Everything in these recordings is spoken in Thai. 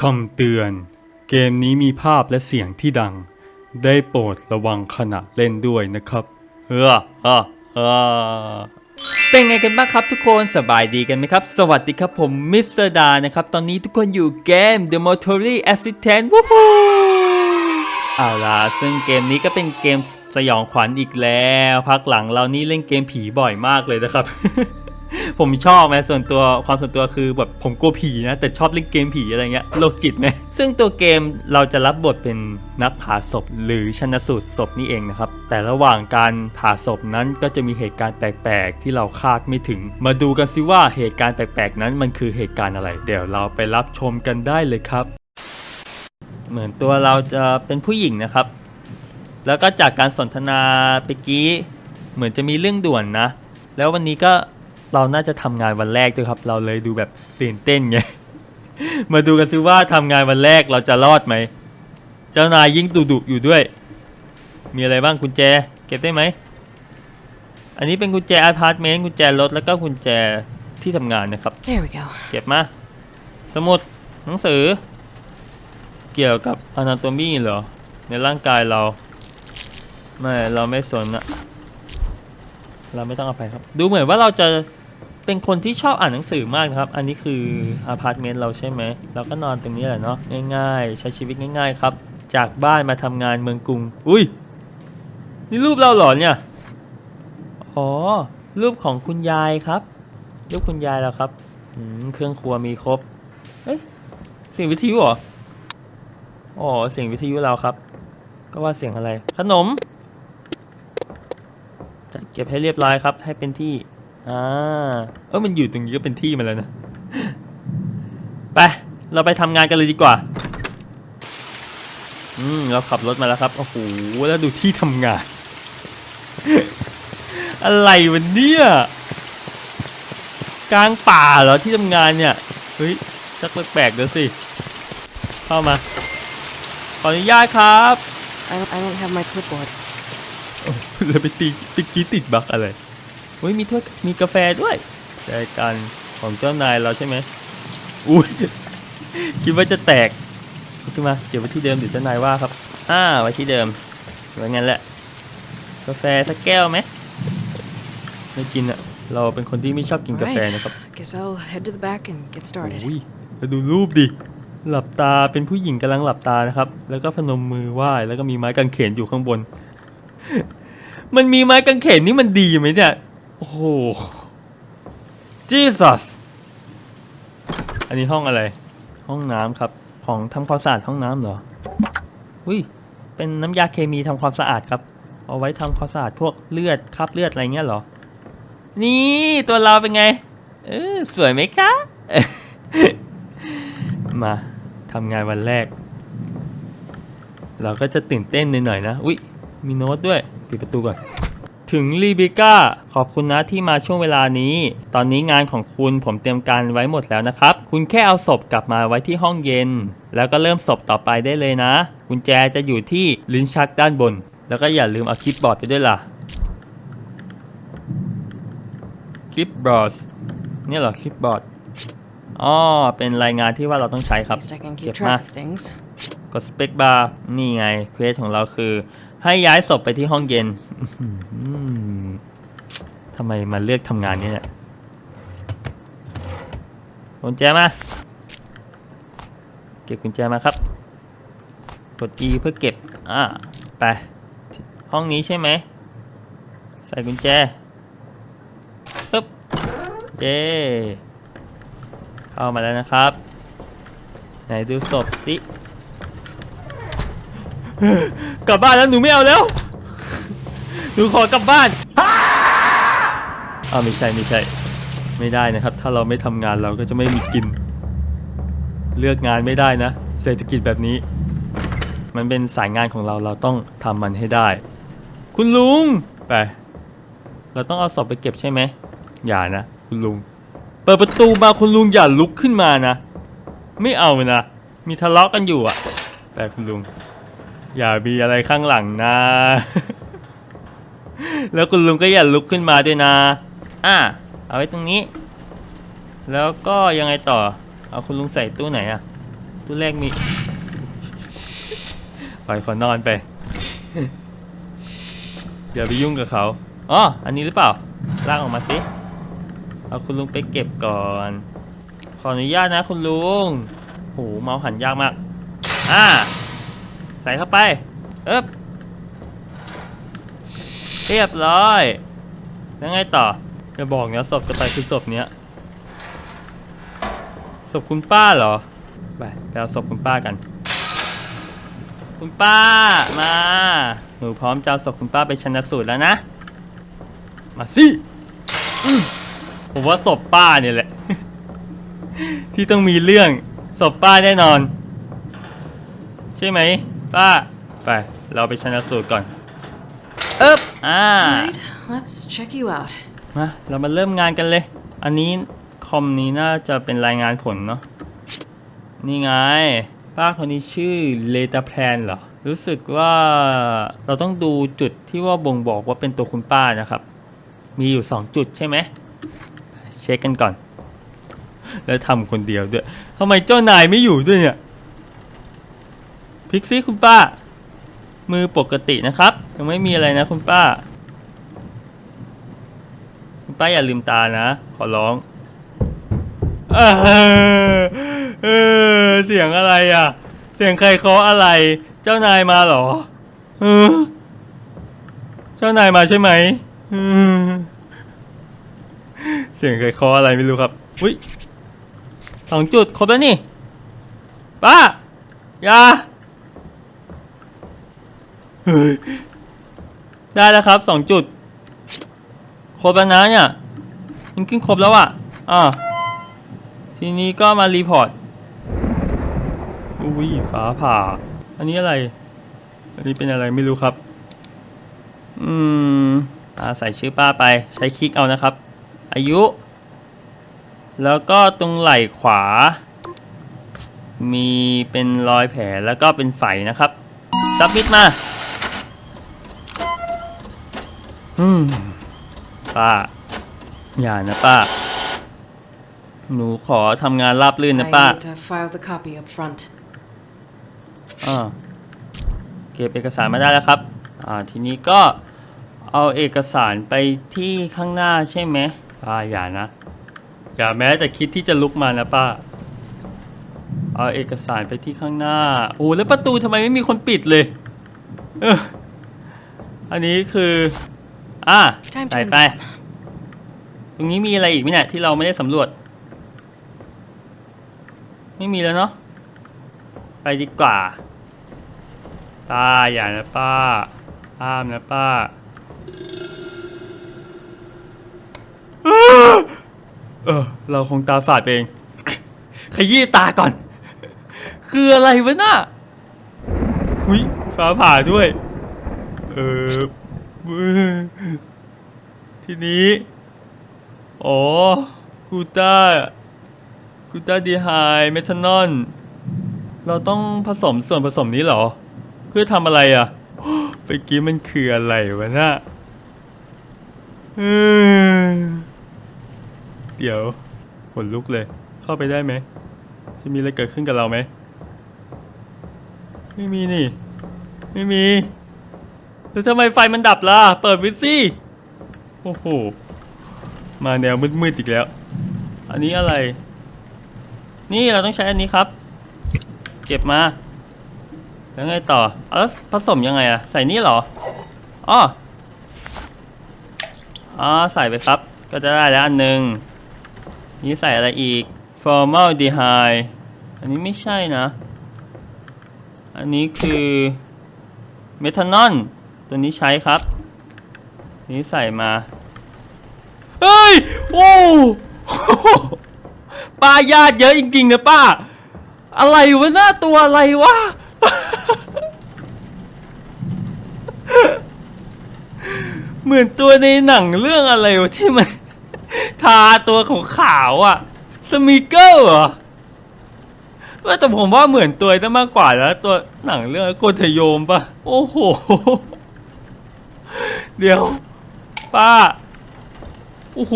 คำเตือน เกมนี้มีภาพและเสียงที่ดัง ได้โปรดระวังขณะเล่นด้วยนะครับเออเออเออเป็นไงกันบ้างครับทุกคนสบายดีกันไหมครับ สวัสดีครับผมมิสเตอร์ดานะครับ ตอนนี้ทุกคนอยู่เกม The Motory Assistant วู้ฮู้เอาล่ะซึ่งเกมนี้ก็เป็นเกมสยองขวัญอีกแล้ว พักหลังเรานี่เล่นเกมผีบ่อยมากเลยนะครับ ผมชอบไหมส่วนตัวความส่วนตัวคือแบบผมกลัวผีนะ แต่ชอบเล่นเกมผีอะไรเงี้ยโรคจิตไหมซึ่งตัวเกมเราจะรับบทเป็นนักผ่าศพ หรือชนสูตรศพนี่เองนะครับ แต่ระหว่างการผ่าศพนั้นก็จะมีเหตุการณ์แปลกๆ ที่เราคาดไม่ถึง มาดูกันซิว่าเหตุการณ์แปลกๆ นั้นมันคือเหตุการณ์อะไร เดี๋ยวเราไปรับชมกันได้เลยครับ เหมือนตัวเราจะเป็นผู้หญิงนะครับ แล้วก็จากการสนทนาเมื่อกี้เหมือนจะมีเรื่องด่วนนะ แล้ววันนี้ก็ เราน่าจะทำงานวันแรกด้วยครับ เราเลยดูแบบตื่นเต้นไง มาดูกันซิว่าทำงานวันแรกเราจะรอดไหม เจ้านายยิ่งดุดุๆอยู่ด้วย มีอะไรบ้างกุญแจ เก็บได้ไหม อันนี้เป็นกุญแจอพาร์ตเมนต์กุญแจรถแล้วก็กุญแจที่ทำงานนะครับ There we go. เก็บมา สมุดหนังสือ เกี่ยวกับ anatomy เหรอ ในร่างกายเรา ไม่ เราไม่สนอะเราไม่ต้องเอาไปครับ ดูเหมือนว่าเราจะ เป็นคนที่ชอบอ่านหนังสือมากนะครับ อันนี้คืออพาร์ตเมนต์เราใช่ไหมเราก็นอนตรงนี้แหละเนาะง่ายๆ ใช้ชีวิตง่าย ๆ ครับ จากบ้านมาทำงานเมืองกรุง อุ้ยนี่รูปเราเหรอเนี่ยอ๋อรูปของคุณยายครับ รูปคุณยายเราครับอืมเครื่องครัวมีครบเฮ้ยเสียงวิทยุเหรออ๋อเสียงวิทยุเราครับ ก็ว่าเสียงอะไร ขนมจะเก็บให้เรียบร้อยครับ ให้เป็นที่ อ่าเออมันอยู่ตรงนี้ก็เป็นที่มาแล้วนะ ไป เราไปทำงานกันเลยดีกว่า อืม เราขับรถมาแล้วครับ โอ้โห แล้วดูที่ทำงาน อะไรวันเนี่ยกลางป่าเหรอที่ทำงานเนี่ย เฮ้ยชักแปลกๆเดี๋ยวสิ เข้ามา ขออนุญาตครับ I don't, I don't have my clipboard. แล้วไปตีไปกี้ติดบักอะไร เฮ้ยมีถ้วยมีกาแฟด้วยใจกันของเจ้านายเราใช่ไหมอุ้ยคิดว่าจะแตกเอาขึ้นมาเก็บไว้ที่เดิมเดี๋ยวเจ้านายว่าครับอ่าไว้ที่เดิมไว้งั้นแหละ กาแฟสักแก้วไหมไม่กินอะเราเป็นคนที่ไม่ชอบกินกาแฟนะครับ Guess I'll head to the back and get started. โอ้ยแล้วดูรูปดิหลับตาเป็นผู้หญิงกำลังหลับตานะครับ แล้วก็พนมมือไหว้แล้วก็มีไม้กางเขนอยู่ข้างบน มันมีไม้กางเขนนี่มันดีไหมเนี่ย โอ้โห Jesus อันนี้ห้องอะไร ห้องน้ำครับ ของทำความสะอาดห้องน้ำเหรอ อุ้ย เป็นน้ำยาเคมีทำความสะอาดครับ เอาไว้ทำความสะอาดพวกเลือดคราบเลือดอะไรเงี้ยเหรอ นี่ตัวเราเป็นไง เออสวยไหมคะ มาทำงานวันแรก เราก็จะตื่นเต้นหน่อยๆนะ อุ๊ยมีโน้ตด้วย ปิดประตูก่อน ถึงลีบิก้าขอบคุณนะที่มาช่วงเวลานี้ ตอนนี้งานของคุณผมเตรียมการไว้หมดแล้วนะครับ คุณแค่เอาศพกลับมาไว้ที่ห้องเย็น แล้วก็เริ่มศพต่อไปได้เลยนะ กุญแจจะอยู่ที่ลิ้นชักด้านบน แล้วก็อย่าลืมเอาคลิปบอร์ดไปด้วยล่ะคลิปบอร์ดเนี่ยเหรอคลิปบอร์ดอ๋อเป็นรายงานที่ว่าเราต้องใช้ครับ At least I can keep Get track ma- of things. กดสเปคบาร์นี่ไงเควสของเราคือ ให้ย้ายศพไปที่ห้องเย็นอื้อหือ ทำไมมาเลือกทำงานนี้เนี่ยกุญแจมา เก็บกุญแจมาครับ กด E เพื่อเก็บ อ่า ไป ห้องนี้ใช่ไหม ใส่กุญแจปึ๊บเย้เข้ามาแล้วนะครับ ไหนดูศพสิ กลับบ้านแล้วหนูไม่เอาแล้ว หนูขอกลับบ้านอ้าวไม่ใช่ไม่ใช่ ไม่ได้นะครับ ถ้าเราไม่ทำงานเราก็จะไม่มีกิน เลือกงานไม่ได้นะ เศรษฐกิจแบบนี้ มันเป็นสายงานของเราเราต้องทำมันให้ได้ คุณลุงไปเราต้องเอาศพไปเก็บใช่ไหมอย่านะ คุณลุง เปิดประตูมาคุณลุงอย่าลุกขึ้นมานะ ไม่เอานะมีทะเลาะกันอยู่อะแต่คุณลุง อย่ามีอะไรข้างหลังนะ แล้วคุณลุงก็อย่าลุกขึ้นมาด้วยนะ อะเอาไว้ตรงนี้ แล้วก็ยังไงต่อ เอาคุณลุงใส่ตู้ไหนอะตู้แรกมีปล่อยขานอนไป อย่าไปยุ่งกับเขาอ๋ออันนี้หรือเปล่า ลากออกมาสิ เอาคุณลุงไปเก็บก่อน ขออนุญาตนะคุณลุงโหเมาหันยากมาก อ่า ใส่เข้าไปเอ๊บ เรียบร้อยแล้วไงต่อจะบอกนะศพจะไปคือศพเนี้ยศพคุณป้าเหรอ ไปไปเอาศพคุณป้ากัน คุณป้ามา หนูพร้อมจะเอาศพคุณป้าไปชันสูตรแล้วนะ มาสิผมว่าศพป้าเนี่ยแหละ ที่ต้องมีเรื่องศพป้าแน่นอน ใช่ไหม ป้า ไป เราไปชันสูตรก่อน เอ๊บอ่า Right, let's check you out. มาเรามาเริ่มงานกันเลย อันนี้คอมนี้น่าจะเป็นรายงานผลเนาะ นี่ไง ป้าคนนี้ชื่อเลตาแพลนเหรอ รู้สึกว่าเราต้องดูจุดที่ว่าบ่งบอกว่าเป็นตัวคุณป้านะครับ มีอยู่ 2 จุดใช่ไหม เช็คกันก่อน แล้วทำคนเดียวด้วยทำไมเจ้านายไม่อยู่ด้วยเนี่ย พิกซี่คุณป้า มือปกตินะครับ ยังไม่มีอะไรนะคุณป้า คุณป้าอย่าลืมตานะ ขอร้องเออเออเสียงอะไรอะ เสียงใครเคาะอะไร เจ้านายมาเหรอเออเจ้านายมาใช่ไหมเสียงใครเคาะอะไรไม่รู้ครับอุ้ยสองจุดครบแล้วนี่ป้าอย่า ได้แล้วครับสองจุด ครบแล้วนะเนี่ยมันขึ้นครบแล้วอะอ่าทีนี้ก็มารีพอร์ต อุ้ยฟ้าผ่า อันนี้อะไร อันนี้เป็นอะไรไม่รู้ครับ อืมอาใส่ชื่อป้าไป ใช้คลิกเอานะครับ อายุ แล้วก็ตรงไหล่ขวา มีเป็นรอยแผลแล้วก็เป็นไฝนะครับซับมิดมา อืมป้า อย่านะป้า หนูขอทำงานราบรื่น I นะป้า need to file the copy up front. อ่าเก็บเอกสารมาได้แล้วครับ อ่า ทีนี้ก็เอาเอกสารไปที่ข้างหน้าใช่ไหมป้าอย่านะ อย่าแม้แต่คิดที่จะลุกมานะป้า เอาเอกสารไปที่ข้างหน้า โอ้แล้วประตูทำไมไม่มีคนปิดเลยเอออันนี้คือ อ่า Time to ใส่ไป inform. ตรงนี้มีอะไรอีกไหมเนี่ยที่เราไม่ได้สำรวจ ไม่มีแล้วเนาะ ไปดีกว่า ป้าอย่านะป้าห้ามนะป้าเออ เราคงตาฝาดไปเอง ขยี้ตาก่อน คืออะไรวะน่ะหุยฟ้าผ่าด้วย เออ ทีนี้ อ๋อ กูต้า กูต้าดีไฮเมทานอล เราต้องผสมส่วนผสมนี้เหรอ เพื่อทำอะไรอะไปกี้มันคืออะไรวะน่ะเออเดี๋ยวขนลุกเลย เข้าไปได้ไหม จะมีอะไรเกิดขึ้นกับเราไหม ไม่มีนี่ ไม่มี แล้วทำไมไฟมันดับล่ะ เปิดวิซี่โอ้โห มาแนวมืดๆอีกแล้ว อันนี้อะไร นี่เราต้องใช้อันนี้ครับ เก็บมา แล้วไงต่อ เอาผสมยังไงอะใส่นี่เหรออ๋ออ๋อใส่ไปครับ ก็จะได้แล้วอันหนึ่งนี่ใส่อะไรอีก formaldehyde อันนี้ไม่ใช่นะ อันนี้คือเมทานอล ตัวนี้ใช้ครับ นี่ใส่มา เฮ้ย โอ้ป้าญาติเยอะจริงๆนะป้า อะไรวะหน้าตัวอะไรวะ เหมือนตัวในหนังเรื่องอะไรวะที่มัน ทาตัวของขาวอะ สมิเกิลเหรอแต่ผมว่าเหมือนตัวนั่นมากกว่าแล้วตัวหนังเรื่องโกเทโยมปะโอ้โห เดี๋ยว ป้า โอ้โห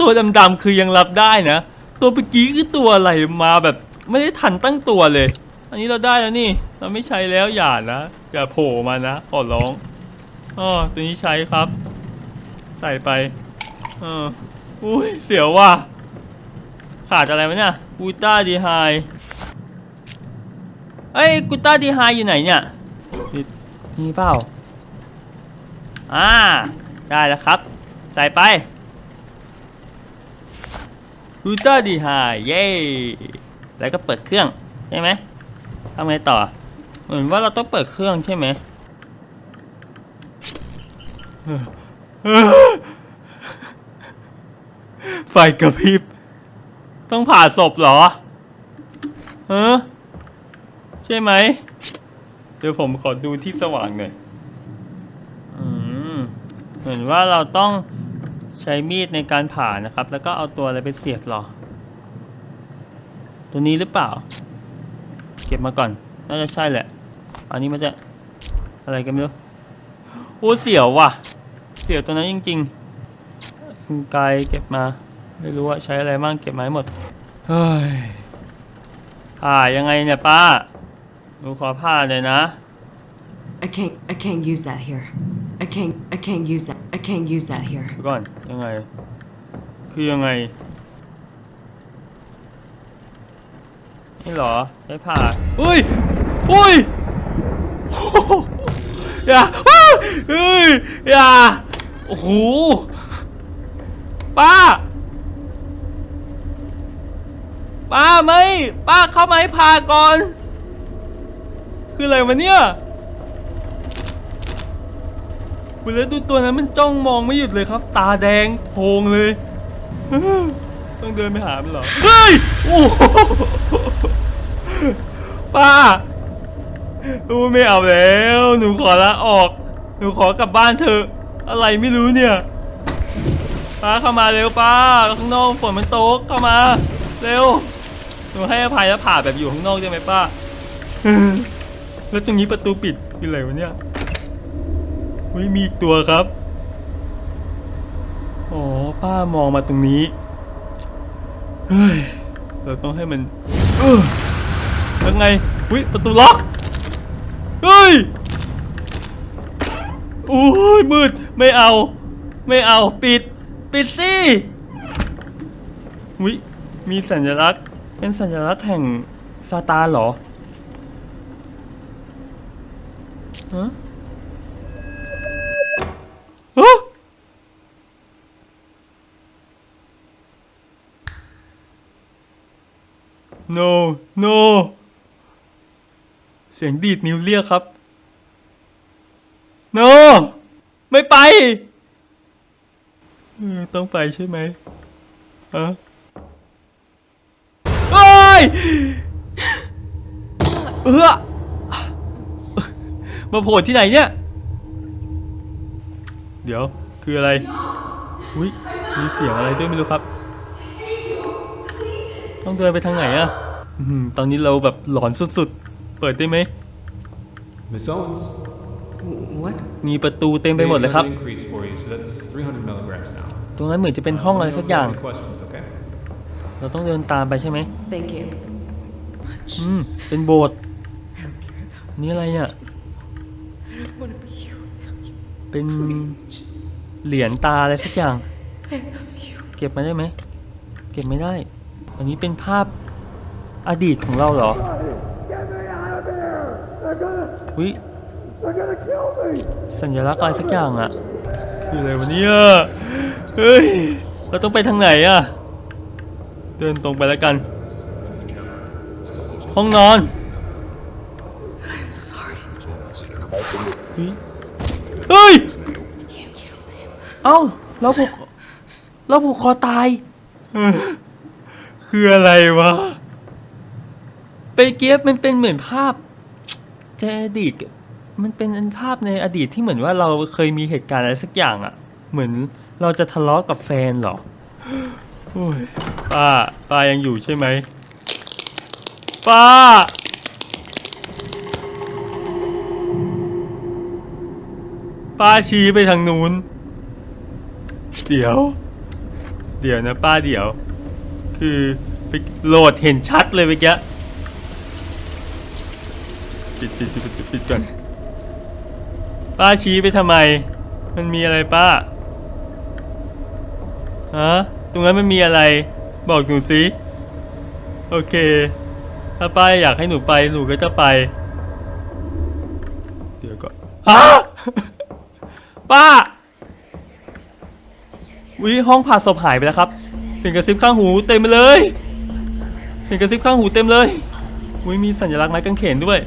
ตัวดำๆคือยังรับได้นะ ตัวเมื่อกี้คือตัวอะไรมาแบบไม่ได้ทันตั้งตัวเลย อันนี้เราได้แล้วนี่ เราไม่ใช้แล้วอย่านะ อย่าโผล่มานะขอร้องอ๋อตัวนี้ใช้ครับ ใส่ไปเอออุ้ยเสียวว่ะ ขาดอะไรวะเนี่ยกูต้าดีไฮเอ้ยกูต้าดีไฮอยู่ไหนเนี่ย นี่นี่เปล่า อ่า ได้แล้วครับ ใส่ไปกูต้าดีไฮเย้แล้วก็เปิดเครื่อง ใช่ไหมทำไงต่อ เหมือนว่าเราต้องเปิดเครื่องใช่ไหมไฟกระพริบ ต้องผ่าศพเหรอเออใช่ไหม เดี๋ยวผมขอดูที่สว่างหน่อย เหมือนว่าเราต้องใช้มีดในการผ่านะครับ แล้วก็เอาตัวอะไรไปเสียบหรอ ตัวนี้หรือเปล่า เก็บมาก่อน น่าจะใช่แหละ อันนี้มันจะอะไรกันไม่รู้ โอ้เสียวว่ะ เสียวตัวนั้นจริงๆกรรไกลเก็บมา ไม่รู้ว่าใช้อะไรบ้างเก็บมาให้หมด เฮ้ยผ่ายังไงเนี่ยป้า หนูขอผ่าเลยนะ I can't. I can't use that here. I can't. I can't use that. I can't use that here. ก่อนยังไง คือยังไง นี่เหรอใช้ผ่าอุ้ยอุ้ยโอ้โหอย่าอ้าวเฮ้ยอย่าโอ้โหป้า ป้าไม่ ป้าเข้ามาให้ผ่าก่อน คืออะไรวะเนี่ย คุณแล้วดูตัวนั้นมันจ้องมองไม่หยุดเลยครับ ตาแดงโพงเลย ต้องเดินไปหามันเหรอ เฮ้ย โอ้โหป้าอูไม่เอาแล้ว หนูขอละออก หนูขอกลับบ้านเถอะ อะไรไม่รู้เนี่ย ป้าเข้ามาเร็วป้า ข้างนอกฝนมันตกเข้ามา เร็ว หนูให้อภัยแล้วผ่าแบบอยู่ข้างนอกได้ไหมป้า แล้วตรงนี้ประตูปิดคืออะไรวะเนี่ย ไม่มีอีกตัวครับ อ๋อ ป้ามองมาตรงนี้ เฮ้ย เราต้องให้มันเออยังไงอุ้ยประตูล็อก เฮ้ยโอ้ยมืด ไม่เอา ไม่เอา ปิด ปิดสิอุ้ยมีสัญลักษณ์ เป็นสัญลักษณ์แห่งซาตานเหรอ ฮะ no no เสียงดีดนิ้วเรียกครับ no ไม่ไป ต้องไปใช่ไหมฮะเฮ้ยเออมาโผล่ที่ไหนเนี่ย เดี๋ยวคืออะไร อุ้ยมีเสียงอะไรด้วยไม่รู้ครับ ต้องเดินไปทางไหนอะอื้อหือตอนนี้เราแบบหลอนสุดๆ เปิดได้ไหม Miss Owens. W- What? มีประตูเต็มไปหมดเลยครับ An increase for you, so that's 300 milligrams now. ตรงนั้นเหมือนจะเป็นห้องอะไรสักอย่าง Any questions, okay? เราต้องเดินตามไปใช่ไหม Thank you. อืม เป็นโบสถ์นี่อะไรเนี่ย What about you? เป็นเหรียญตาอะไรสักอย่าง เก็บมาได้ไหม เก็บไม่ได้ อันนี้เป็นภาพอดีตของเราเหรอวิสัญลักษณ์อะไรสักอย่างอะคืออะไรวะเนี่ยเฮ้ย เราต้องไปทางไหนอะเดินตรงไปแล้วกัน ห้องนอนเฮ้ยเฮ้ย You killed him. เอ้า เราผูกเราผูกคอตาย คืออะไรวะไปเกียบมันเป็นเหมือนภาพในอดีตมันเป็นภาพในอดีตที่เหมือนว่าเราเคยมีเหตุการณ์อะไรสักอย่างอะเหมือนเราจะทะเลาะกับแฟนเหรอโอ้ยป้าป้ายังอยู่ใช่ไหมป้า ป้าชี้ไปทางนู้น เดี๋ยว เดี๋ยวนะป้าเดี๋ยว คือไปโหลดเห็นชัดเลยเมื่อกี้ปิดปิดปิดปิดปิดก่อนป้าชี้ไปทำไม มันมีอะไรป้าฮะตรงนั้นมันมีอะไร บอกหนูสิโอเค ถ้าป้าอยากให้หนูไปหนูก็จะไป เดี๋ยวก่อนฮะป้าวิห้องผ่าศพหายไปแล้วครับ สียงกระซิบข้างหูเต็มไปเลยเสียงกระซิบข้างหูเต็มเลยวิมีสัญลักษณ์ไม้กางเขนด้วย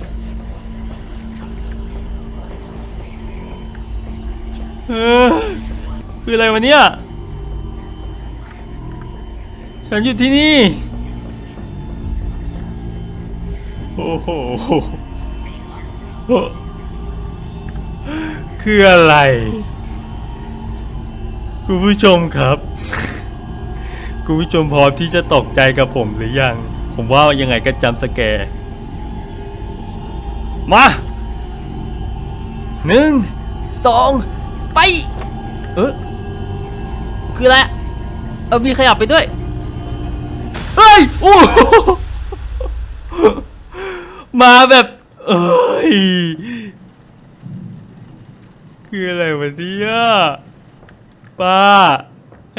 เออคืออะไรวะเนี่ยฉันอยู่ที่นี่ โอ้โหโอ้คืออะไร คุณผู้ชมครับ คุณผู้ชมพร้อมที่จะตกใจกับผมหรือยัง ผมว่ายังไงก็จำสแกร์มาหนึ่งสองไป เออคืออะไรเอามีขยับไปด้วย เฮ้ยโอ้มาแบบเอ้ย คืออะไรวะเนี่ยป้า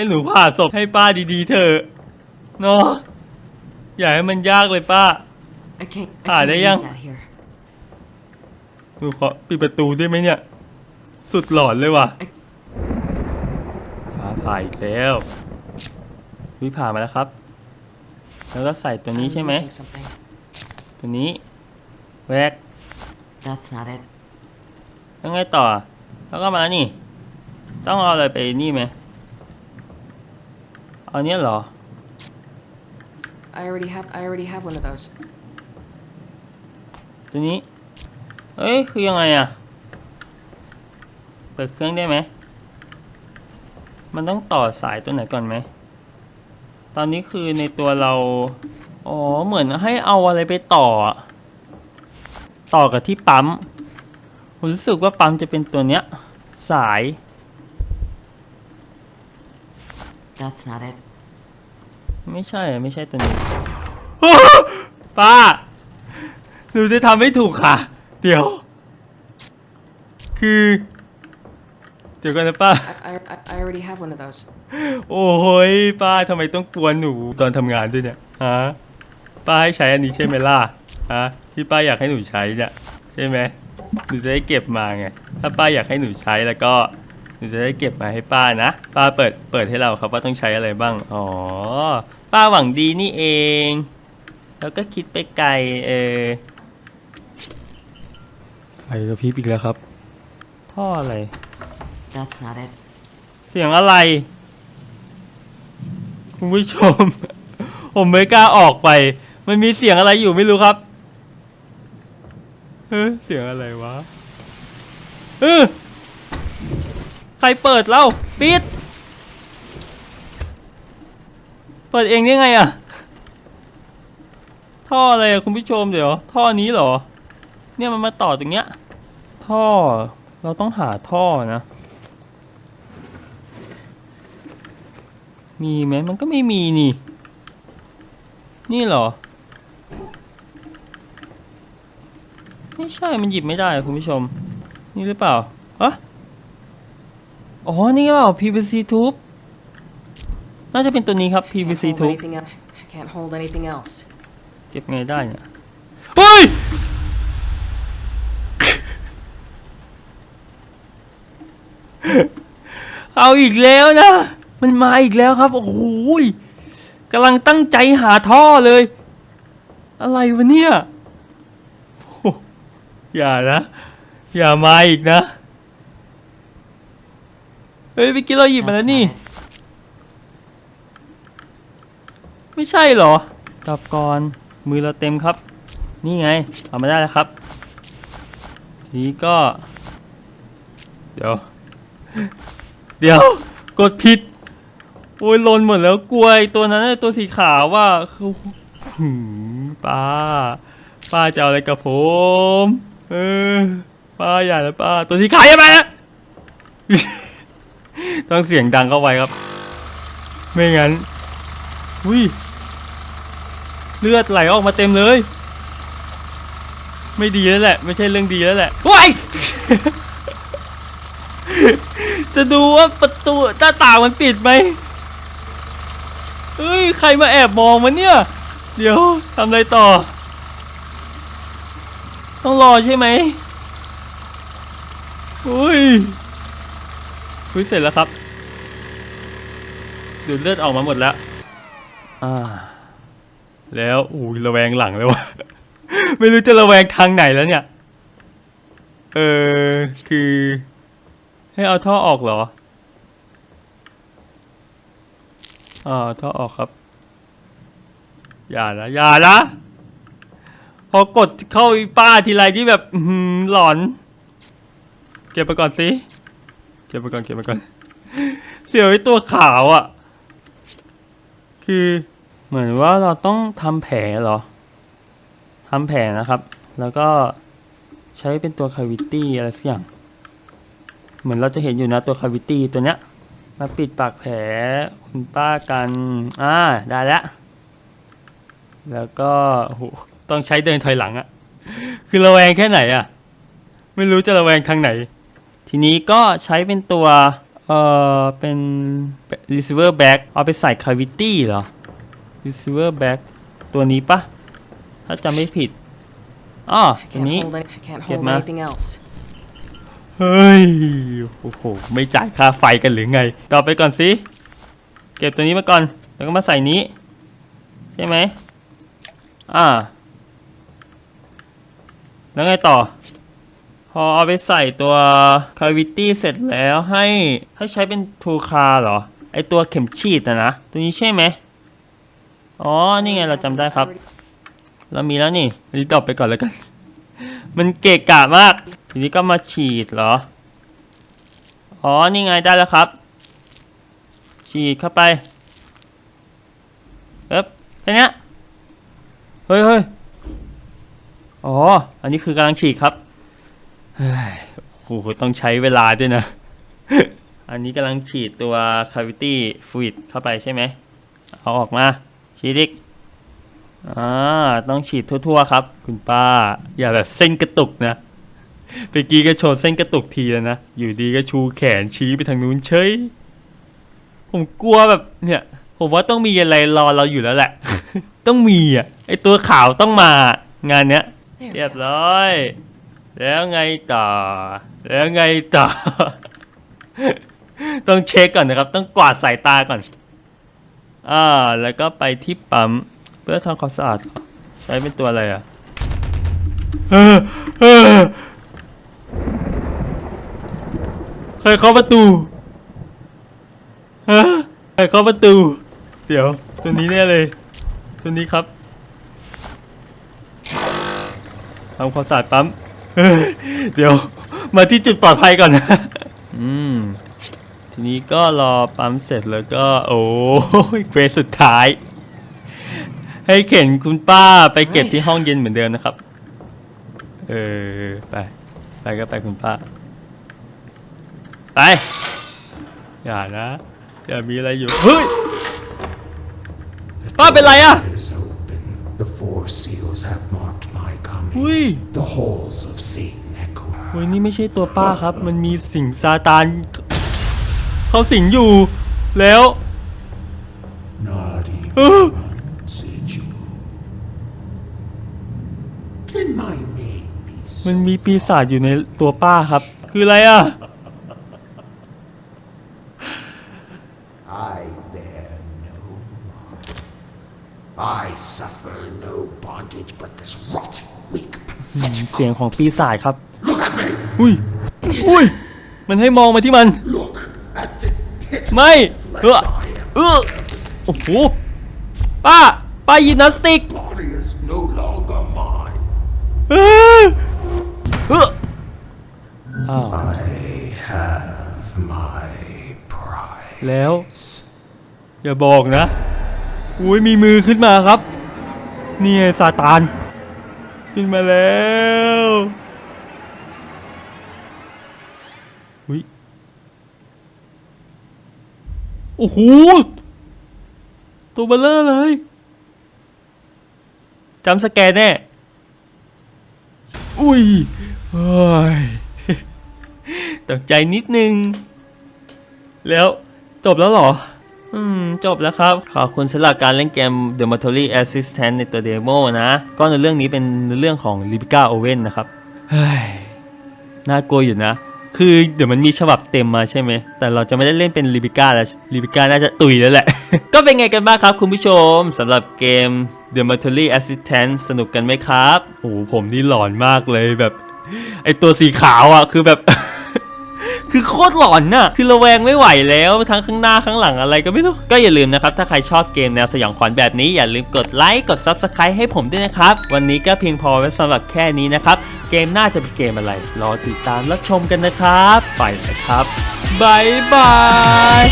ให้หนูผ่าศพให้ป้าดีๆเถอะเนาะอย่าให้มันยากเลยป้า I can't, Ah, I can't there use you- that here. หนูขอปิดประตูได้ไหมเนี่ย สุดหลอนเลยว่ะผ่าผ่าอีกแล้ววิผ่ามาแล้วครับ แล้วก็ใส่ตัวนี้ I'm ใช่ไหม missing something. ตัวนี้แวก That's not it. แล้วไงต่อ แล้วก็มานี่ ต้องเอาอะไรไปนี่ไหมเอาเนี้ยเหรอ I already have, I already have one of those. ตัวนี้ เอ้ย คือยังไงอะเปิดเครื่องได้ไหม มันต้องต่อสายตัวไหนก่อนไหม ตอนนี้คือในตัวเรา อ๋อ เหมือนให้เอาอะไรไปต่ออะต่อกับที่ปั๊มผมรู้สึกว่าปั๊มจะเป็นตัวเนี้ย สาย That's not it. ไม่ใช่อะไม่ใช่ตัวนี้ ป้า หนูจะทำให้ถูกค่ะ เดี๋ยว คือ เดี๋ยวกันนะป้า I, I, I already have one of those. โอ้ยป้าทำไมต้องกวนหนูตอนทำงานด้วยเนี่ยฮะป้าให้ใช้อันนี้ใช่ไหมล่ะฮะที่ป้าอยากให้หนูใช้เนี่ยใช่ไหมหนูจะได้เก็บมาไงถ้าป้าอยากให้หนูใช้แล้วก็ หนูจะได้เก็บมาให้ป้านะ ป้าเปิดเปิดให้เราครับว่าต้องใช้อะไรบ้าง อ๋อ ป้าหวังดีนี่เอง แล้วก็คิดไปไกลเออไฟกระพริบอีกแล้วครับท่ออะไร That's not it. เสียงอะไร คุณผู้ชม ผมไม่กล้าออกไป มันมีเสียงอะไรอยู่ไม่รู้ครับ เฮ้ยเสียงอะไรวะเออ ใครเปิดเล่าปิด เปิดเองได้ไงอะท่ออะไรคุณผู้ชมเดี๋ยว ท่อนี้เหรอ เนี่ยมันมาต่อตรงเนี้ย ท่อเราต้องหาท่อนะ มีไหมมันก็ไม่มีนี่ นี่เหรอ ไม่ใช่มันหยิบไม่ได้คุณผู้ชม นี่หรือเปล่าอะ อ๋อ นี่เปล่า PVC tube น่าจะเป็นตัวนี้ครับ Can't PVC hold tube anything else. I can't hold anything else. เก็บไงได้เนี่ยเฮ้ย เอาอีกแล้วนะ มันมาอีกแล้วครับ โอ้โหยกำลังตั้งใจหาท่อเลย อะไรวะเนี่ยโอ้โหอย่านะ อย่ามาอีกนะ เฮ้ยเมื่อกี้เราหยิบมาแล้วนี่ ไม่ใช่เหรอจับก่อน มือเราเต็มครับ นี่ไง เอามาได้แล้วครับ นี้ก็ เดี๋ยว เดี๋ยว กดผิด โอ้ยลนหมดแล้วกลัวไอ้ตัวนั้นตัวสีขาวว่าคือหืมป้า ป้าจะเอาอะไรกับผม เออ ป้าอย่านะป้า ตัวสีขาวย่ามานะ ต้องเสียงดังเข้าไว้ครับ ไม่งั้นอุ้ยเลือดไหลออกมาเต็มเลย ไม่ดีแล้วแหละ ไม่ใช่เรื่องดีแล้วแหละว้ายจะดูว่าประตูหน้าต่างมันปิดไหมเฮ้ย ใครมาแอบมองมันเนี่ย เดี๋ยวทำอะไรต่อ ต้องรอใช่ไหมอุ้ย อุ้ยเสร็จแล้วครับ ดูดเลือดออกมาหมดแล้ว อ่า แล้วอุ้ระแวงหลังเลยวะ ไม่รู้จะระแวงทางไหนแล้วเนี่ย เออ คือ ให้เอาท่อออกเหรอ อ่า ท่อออกครับ อย่านะ อย่านะพอกดเข้าป้าทีไรที่แบบหลอน เก็บไปก่อนสิ เก็บไปก่อนเก็บไปก่อน เสียวไอ้ตัวขาวอะ่ะ คือเหมือนว่าเราต้องทำแผลเหรอทำแผลนะครับ แล้วก็ใช้เป็นตัวคาวิตี้อะไรสักอย่าง เหมือนเราจะเห็นอยู่นะตัวคาวิตี้ตัวเนี้ย มาปิดปากแผลคุณป้ากัน อ่า ได้แล้ว แล้วก็โหต้องใช้เดินถอยหลังอะ คือระแวงแค่ไหนอะ ไม่รู้จะระแวงทางไหน ทีนี้ก็ใช้เป็นตัว เอ่อ เป็น receiver back เอาไปใส่ cavity เหรอ receiver back ตัวนี้ปะถ้าจำไม่ผิดอ๋อ I ตัว can't นี้ hold, any, I can't Get hold ma. anything else. เฮ้ย โอ้โห ไม่จ่ายค่าไฟกันหรือไง ต่อไปก่อนสิ เก็บตัวนี้มาก่อน แล้วก็มาใส่นี้ ใช่ไหม อ่า แล้วไงต่อ พอเอาไปใส่ตัว cavity เสร็จแล้วให้ให้ใช้เป็น tool car เหรอ ไอตัวเข็มฉีดอะนะ ตัวนี้ใช่ไหมอ๋อ นี่ไงเราจำได้ครับ เรามีแล้วนี่อันนี้ตอบไปก่อนแล้วกัน มันเกะกะมาก ทีนี้ก็มาฉีดเหรอ อ๋อ นี่ไงได้แล้วครับ ฉีดเข้าไปเอ๊บแค่นี้เฮ้ยเฮ้ยอ๋อ อันนี้คือกำลังฉีดครับ โอ้โหต้องใช้เวลาด้วยนะ อันนี้กำลังฉีดตัว cavity fluid เข้าไปใช่ไหม เอาออกมาฉีดอีกอ่าต้องฉีดทั่วๆครับ คุณป้า อย่าแบบเส้นกระตุกนะเมื่อกี้ก็โชว์เส้นกระตุกทีแล้วนะ อยู่ดีก็ชูแขนชี้ไปทางนู้นเฉยผมกลัวแบบเนี่ย ผมว่าต้องมีอะไรรอเราอยู่แล้วแหละ ต้องมีอะไอตัวขาวต้องมางานเนี้ย There เรียบร้อย แล้วไงต่อ แล้วไงต่อ ต้องเช็คก่อนนะครับ ต้องกวาดสายตาก่อน อ่า แล้วก็ไปที่ปั๊มเพื่อทำความสะอาด ใช้เป็นตัวอะไรอะใครเคาะประตูฮะใครเคาะประตู เดี๋ยว ตัวนี้แน่เลย ตัวนี้ครับทำความสะอาดปั๊ม เฮ้ยเดี๋ยวมาที่จุดปลอดภัยก่อนนะ อืม ทีนี้ก็รอปั๊มเสร็จแล้วก็ โอ้ยเควสสุดท้าย ให้เข็นคุณป้าไปเก็บที่ห้องเย็นเหมือนเดิมนะครับ เออ ไป ไปก็ไปคุณป้า ไป อย่านะ อย่ามีอะไรอยู่ เฮ้ย ป้าเป็นไรอะ is open. The four seals have marked my coming. อุ้ย The halls of Satan echo. เฮ้ยนี่ไม่ใช่ตัวป้าครับ มันมีสิงซาตานเขาสิงอยู่แล้ว Not even Uh. one sigil. Can my name be มันมีปีศาจอยู่ในตัวป้าครับ คืออะไรอะ I bear no mark. I suffer no bondage but this rotten, weak, pathetic เสียงของปีศาจครับ Look at me! อุ้ย อุ้ย มันให้มองมาที่มัน Look at this pit ไม่ เออเออโอ้โห ป้า ป้ายิมนาสติก body is no longer mine. เออเอออ้าว I have my pride. แล้ว อย่าบอกนะ อุ้ยมีมือขึ้นมาครับนี่ไงซาตาน ขึ้นมาแล้วอุ้ยโอ้โหตัวเบลเลอร์เลยจำสแกนแน่อุ้ยเฮ้ยตกใจนิดนึง แล้วจบแล้วหรอ อืม จบแล้วครับ ขอบคุณสำหรับการเล่นเกม The m o t o r y Assistant ในตัวเดโมนะ ก็ในเรื่องนี้เป็นเรื่องของ l i b i c a Owen นะครับ เฮ้ย น่ากลัวอยู่นะ คือเดี๋ยวมันมีฉบับเต็มมาใช่ไหม แต่เราจะไม่ได้เล่นเป็นลิบิก้าแล้วลิบิก้าน่าจะตุยแล้วแหละ ก็เป็นไงกันบ้างครับคุณผู้ชมสำหรับเกม The m a t e r y Assistant สนุกกันไหมครับ โอ้โหผมนี่หลอนมากเลยแบบ ไอตัวสีขาวอะคือแบบ คือโคตรหลอนน่ะ คือระแวงไม่ไหวแล้ว ทั้งข้างหน้าข้างหลังอะไรก็ไม่รู้ ก็อย่าลืมนะครับ ถ้าใครชอบเกมแนวสยองขวัญแบบนี้ อย่าลืมกดไลค์กด Subscribe ให้ผมด้วยนะครับ วันนี้ก็เพียงพอไว้สำหรับแค่นี้นะครับ เกมน่าจะเป็นเกมอะไร รอติดตามรับชมกันนะครับ ไปนะครับบายบาย